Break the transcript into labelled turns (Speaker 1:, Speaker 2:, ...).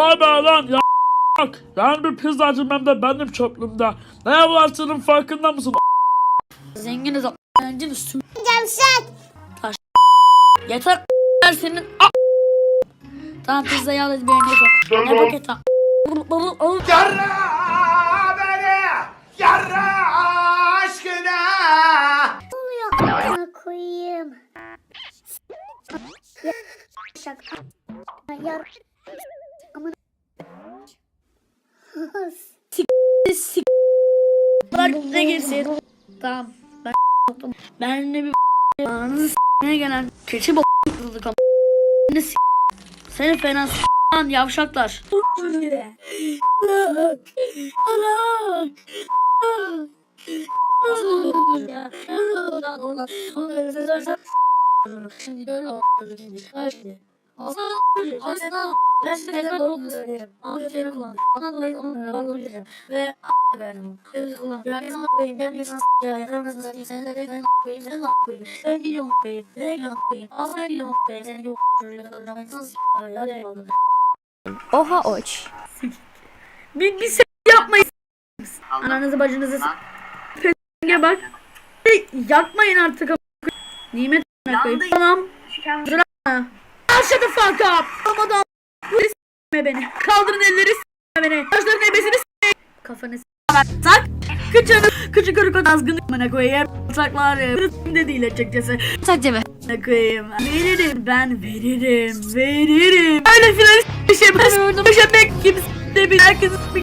Speaker 1: Abi lan ya bak. Yani bir pizzacım hem de benim çöplüğümde. Ne yapılarsının farkında mısın?
Speaker 2: Zenginiz öğrencin üstü.
Speaker 3: Gevşek.
Speaker 2: Yeter senin a- Tamam pizzayı al hadi bir yerine sok. Ne paket ha?
Speaker 4: Yarra beni, yarra aşkına.
Speaker 3: Amına koyayım. Ya, şaka. Ya. Amına.
Speaker 2: Sik. Bırak ne girsin. Tamam. Ben ben ne bir ananızı s**meye gelen keçi kızıldık ama ne s**. Seni fena s*** lan yavşaklar. Ve benim. Yani sana koyayım, ben bir sana ya yaramazsın zaten sen de ben koyayım, sen de koyayım. Ben gidiyorum koyayım, ben gidiyorum koyayım. Al sen gidiyorum koyayım, sen yok. Şöyle ben sana s***. Hadi eyvallah.
Speaker 5: Oha oç.
Speaker 2: Bir, bir s*** yapmayın. Ananızı bacınızı s***. Penge bak. Yakmayın artık. Nimet koyayım. Tamam. Al shut the fuck up. Bu s**me beni. Kaldırın elleri s**me beni. Başların ebesini s**me. Kafanı s**me. Tak. Kıçını, kıçı kırık o azgın a**ına koyayım. Saklar ya. de değil açıkçası.
Speaker 5: Sadece be.
Speaker 2: A**ına koyayım. Veririm ben veririm. Veririm. Öyle filan s*** şey ben s*** gibi s*** de bir herkes